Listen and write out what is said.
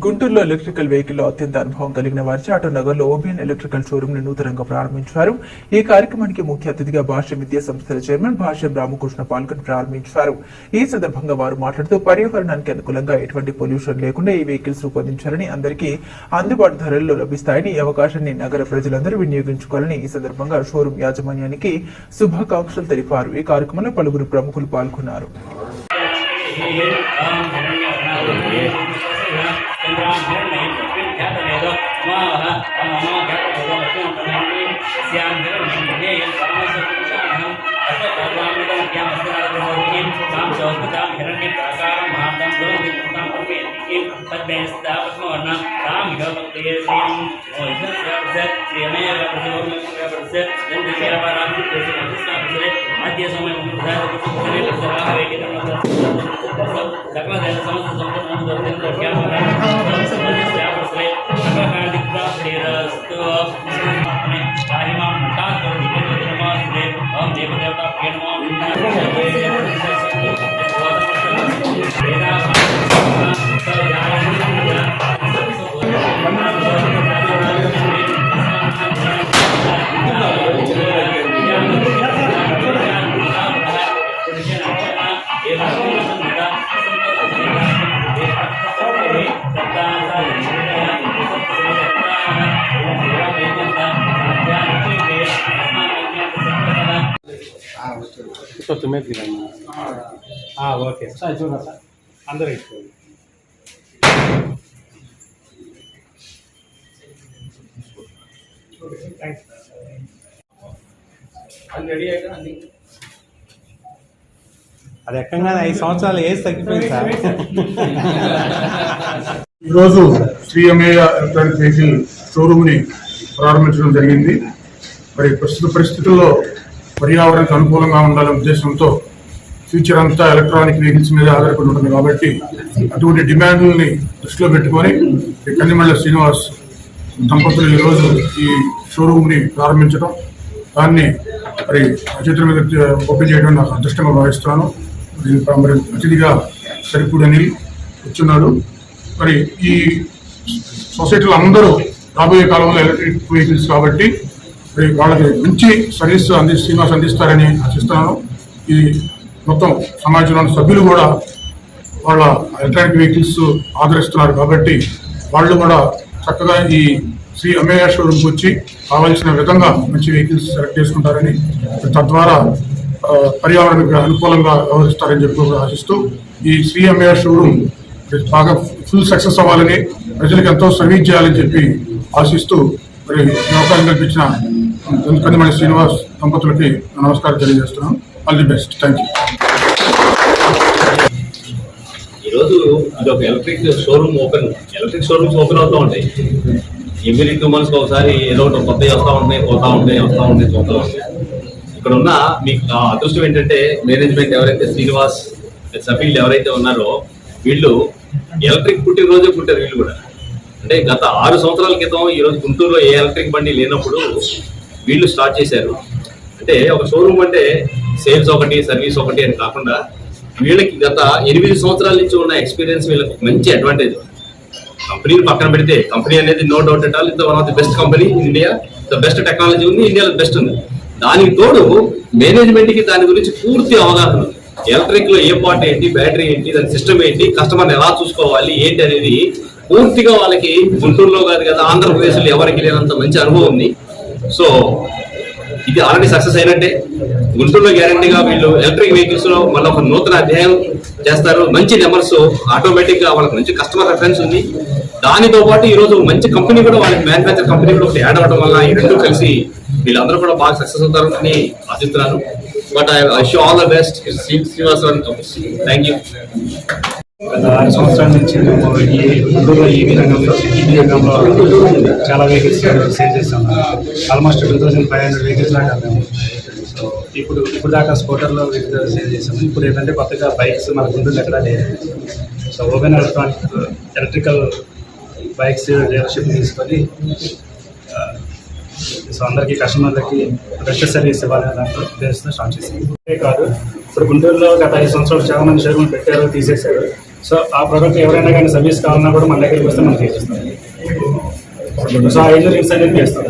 గుంటూరులో ఎలక్ట్రికల్ వెహికల్లో అత్యంత అనుభవం కలిగిన వారి ఆటో నగర్లో ఎలక్ట్రికల్ షోరూమ్ని నూతనంగా ప్రారంభించారు. ఈ కార్యక్రమానికి ముఖ్య అతిథిగా భాష్య విద్యా సంస్థల చైర్మన్ భాష్యం రామకృష్ణ పాల్గొని ప్రారంభించారు. ఈ సందర్భంగా వారు మాట్లాడుతూ పర్యావరణానికి అనుకూలంగా ఎటువంటి పొల్యూషన్ లేకుండా ఈ వెహికల్స్ రూపొందించారని అందరికీ అందుబాటు ధరల్లో లభిస్తాయని ఈ అవకాశాన్ని నగర ప్రజలందరూ వినియోగించుకోవాలని ఈ సందర్భంగా షోరూమ్ యాజమాన్యానికి శుభాకాంక్షలు తెలిపారు. ఈ కార్యక్రమంలో పలువురు ప్రముఖులు పాల్గొన్నారు. चौस्पतां हिरण्यप्राकारं महान्तं गुरुविकृतां कर्मे किं तद्भ्यस्ता पद्मवर्णा तां योगपतये श्रियं श्रियमेव प्रतिवर्णस्य चन्द्रव्यापारां मध्य समय సో తుమ్మే ఓకే. సార్ చూడండి సార్. అందరూ ఇచ్చుకోండి అది ఎక్కగానే ఐదు సంవత్సరాలు ఏజ్ తగ్గిపోయింది సార్. ఈరోజు శ్రీఎంఏ ఎలక్ట్రానిక్ వెహికల్ షోరూమ్ని ప్రారంభించడం జరిగింది. మరి ప్రస్తుత పరిస్థితుల్లో పర్యావరణకు అనుకూలంగా ఉండాలనే ఉద్దేశంతో ఫ్యూచర్ అంతా ఎలక్ట్రానిక్ వెహికల్స్ మీద ఆధారపడి ఉంటుంది కాబట్టి అటువంటి డిమాండ్లని దృష్టిలో పెట్టుకొని కన్నిమళ్ళ శ్రీనివాస్ దంపతులు ఈరోజు ఈ షోరూమ్ని ప్రారంభించడం. దాన్ని మరి చేతుల మీద ఓపెన్ చేయడం నాకు అదృష్టంగా భావిస్తున్నాను. దీనికి మరి అతిథిగా సరిపూడి అనిల్ మరి ఈ సొసైటీలో అందరూ రాబోయే కాలంలో ఎలక్ట్రిక్ వెహికల్స్ కాబట్టి మరి వాళ్ళకి మంచి సర్వీస్ అంది శ్రీనివాస్ అందిస్తారని ఆశిస్తున్నాను. ఈ మొత్తం సమాజంలోని సభ్యులు కూడా వాళ్ళ ఎలక్ట్రానిక్ వెహికల్స్ ఆదరిస్తున్నారు కాబట్టి వాళ్ళు కూడా చక్కగా ఈ శ్రీ అమ్మయ్య షోరూమ్కి వచ్చి కావాల్సిన విధంగా మంచి వెహికల్స్ సెలెక్ట్ చేసుకుంటారని తద్వారా పర్యావరణకు అనుకూలంగా వ్యవహరిస్తారని చెప్పి ఆశిస్తూ ఈ శ్రీ అమ్మయ్య షోరూమ్ బాగా ఫుల్ సక్సెస్ అవ్వాలని ప్రజలకు ఎంతో సర్వీస్ చేయాలని చెప్పి ఆశిస్తూ మరి అవకాశం కల్పించిన కందిమణి శ్రీనివాస్ దంపతులకి నమస్కారం తెలియజేస్తున్నాం all the best thank you ఈరోజు ఇదొక electric showroom open electric showrooms open అవుతూ ఉంటాయి. ఎవ్రీ టూ మంత్స్కి ఒకసారి ఏదో ఒకటి కొత్తవి వస్తూ ఉంటాయి పోతా ఉంటాయి వస్తూ ఉంటాయి పోతూ ఉంటాయి. ఇక్కడ ఉన్న మీకు అదృష్టం ఏంటంటే మేనేజ్మెంట్ ఎవరైతే శ్రీనివాస్ సఫీల్ ఎవరైతే ఉన్నారో వీళ్ళు ఎలక్ట్రిక్ పుట్టినరోజే పుట్టారు వీళ్ళు కూడా. అంటే గత ఆరు సంవత్సరాల క్రితం ఈ రోజు గుంటూరులో ఏ ఎలక్ట్రిక్ బండి లేనప్పుడు వీళ్ళు స్టార్ట్ చేశారు. అంటే ఒక షోరూమ్ అంటే సేల్స్ ఒకటి సర్వీస్ ఒకటి అని కాకుండా వీళ్ళకి గత ఎనిమిది సంవత్సరాల నుంచి ఉన్న ఎక్స్పీరియన్స్ వీళ్ళకి మంచి అడ్వాంటేజ్. కంపెనీలు పక్కన పెడితే కంపెనీ అనేది no doubt at all is one of the best company in India. The best technology ఉంది ఇండియాలో బెస్ట్ ఉంది. దానికి తోడు మేనేజ్మెంట్కి దాని గురించి పూర్తి అవగాహన ఉంది. ఎలక్ట్రిక్లో ఏ పార్ట్ ఏంటి బ్యాటరీ ఏంటి దాని సిస్టమ్ ఏంటి కస్టమర్ ఎలా చూసుకోవాలి ఏంటి అనేది పూర్తిగా వాళ్ళకి గుంటూరులో కాదు కదా ఆంధ్రప్రదేశ్లో ఎవరికి లేనంత మంచి అనుభవం ఉంది. సో ఇది ఆల్రెడీ సక్సెస్ అయినట్టే. గుంటూరులో గ్యారంటీగా వీళ్ళు ఎలక్ట్రిక్ వెహికల్స్లో మళ్ళీ ఒక నూతన అధ్యాయం చేస్తారు. మంచి నెంబర్స్ ఆటోమేటిక్గా వాళ్ళకి మంచి కస్టమర్ రెఫరెన్స్ ఉంది. దానితో పాటు ఈ రోజు మంచి కంపెనీ కూడా వాళ్ళకి మ్యానుఫ్యాక్చర్ కంపెనీ కూడా ఒకటి యాడ్ అవ్వడం వల్ల ఈ రెండు కలిసి వీళ్ళందరూ కూడా బాగా సక్సెస్ అవుతారని ఆశిస్తున్నాను. But I show all the best Srinivasarao thank you గత ఆరు సంవత్సరాల నుంచి మేము ఈ గుంటూరులో ఈవీ రంగంలో ఈవీ రంగంలో చాలా వెహికల్స్ సేల్ చేస్తాం. Almost two thousand five hundred vehicles దాకా మేము. సో ఇప్పుడు ఇప్పుడు దాకా స్కూటర్లో వెహికల్స్ సేల్ చేసాము. ఇప్పుడు ఏంటంటే కొత్తగా బైక్స్ మన గుంటూరు ఎక్కడ లేదు so open electronic electrical bikes dealership తీసుకొని uh, సో అందరికీ కస్టమర్లకి బెస్ట్ సర్వీస్ ఇవ్వాలనే దాంట్లో ఉద్దేశంతో స్టార్ట్ చేసింది కాదు ఇప్పుడు గుంటూరులో గత ఐదు సంవత్సరాలు చాలా మంది షోరూమ్ పెట్టారు తీసేశారు. సో ఆ ప్రోడక్ట్ ఎవరైనా కానీ సర్వీస్ కావాలన్నా కూడా మన దగ్గరికి వస్తే మనం చేస్తాం. సో ఆ యూనిట్స్ అనేది చేస్తాం.